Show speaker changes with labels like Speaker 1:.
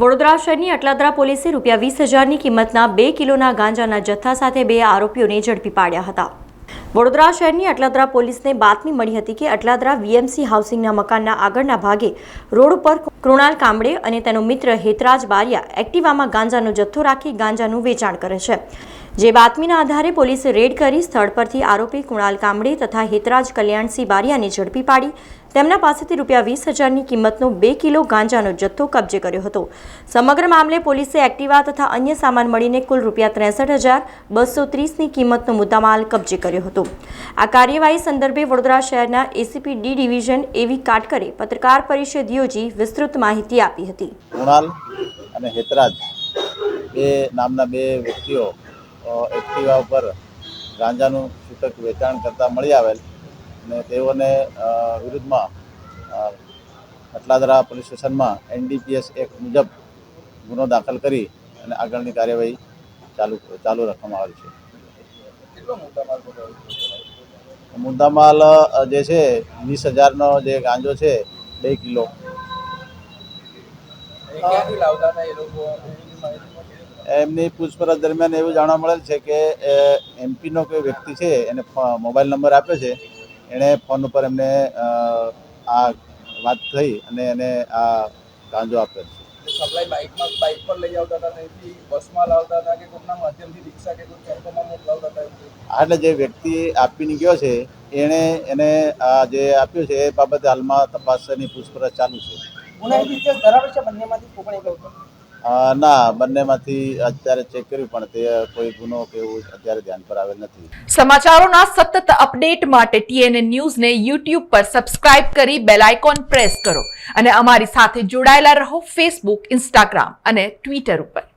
Speaker 1: વડોદરા શહેરની અટલાદરા પોલીસે રૂપિયા વીસ હજારની કિંમતના બે કિલોના ગાંજાના જથ્થા સાથે બે આરોપીઓને ઝડપી પાડ્યા હતા. વડોદરા શહેરની અટલાદરા પોલીસને બાતમી મળી હતી કે અટલાદરા વીએમસી હાઉસિંગના મકાનના આગળના ભાગે રોડ પર કૃણાલ કામડે અને તેનો મિત્ર હેતરાજ બારિયા એક્ટિવામાં ગાંજાનો જથ્થો રાખી ગાંજાનું વેચાણ કરે છે. જે બાતમીના આધારે પોલીસે રેડ કરી સ્થળ પરથી આરોપી કુણાલ કામડે તથા હેતરાજ કલ્યાણસિંહ બારિયાને ઝડપી પાડી. તેમના પાસેથી રૂપિયા વીસ હજારની કિંમતનો બે કિલો ગાંજાનો જથ્થો કબજે કર્યો હતો. સમગ્ર મામલે પોલીસે એક્ટિવા તથા અન્ય સામાન મળીને કુલ રૂપિયા ત્રેસઠ હજાર બસો ત્રીસની કિંમતનો મુદ્દામાલ કબજે કર્યો હતો. આ કાર્યવાહી સંદર્ભે વડોદરા શહેરના એસીપી ડી ડિવિઝન એવી કાટકરે પત્રકાર પરિષદ યોજી વિસ્તૃત માહિતી આપી હતી.
Speaker 2: કુણાલ અને હેતરાજ બે નામના બે વ્યક્તિઓ એક્ટિવા ઉપર ગાંજાનું છૂટક વેચાણ કરતા મળી આવેલ અને તેઓને વિરુદ્ધમાં અટલાદરા પોલીસ સ્ટેશનમાં એનડીપીએસ એક્ટ મુજબ ગુનો દાખલ કરી અને આગળની કાર્યવાહી ચાલુ ચાલુ રાખવામાં આવેલ છે. મુદ્દામાલ જે છે વીસ હજારનો જે ગાંજો છે બે કિલો.
Speaker 3: લાવતા હતા એ લોકો? એની માહિતી મળી?
Speaker 2: એમની પૂછપરછ દરમિયાન એવું જાણવા મળેલ છે કે એમપીનો કોઈ વ્યક્તિ છે એને મોબાઈલ નંબર આપ્યો છે એણે ફોન ઉપર એમને આ વાત થઈ અને એને આ ગાંજો આપ્યો છે
Speaker 3: સપ્લાય બાઇકમાં બાઇક પર લઈ આવતા હતા ત્યાંથી બસમાં લાવતા હતા કે કોઈના માધ્યમથી રિક્ષા કે કોઈ ટેમ્પોમાં મોકલાવતા હતા એવું કંઈ?
Speaker 2: આ એટલે જે વ્યક્તિ આપીને ગયો છે એણે એને આ જે આપ્યું છે એ બાબતે હાલમાં તપાસની પૂછપરછ ચાલુ છે
Speaker 4: ગુનાહિત ઇતિહાસ ધરાવે છે બંનેમાંથી કોકણે?
Speaker 2: અ, ના, બંનેમાંથી અત્યારે ચેક કર્યું, પણ તે કોઈ ગુનો કે એવું અત્યારે ધ્યાન પર આવેલ નથી.
Speaker 5: સમાચારોના સતત અપડેટ માટે ટીએનએ ન્યૂઝને યુટ્યુબ પર સબસ્ક્રાઇબ કરી બેલ આઇકોન પ્રેસ કરો અને અમારી સાથે જોડાયેલા રહો ફેસબુક ઇન્સ્ટાગ્રામ અને ટ્વિટર ઉપર.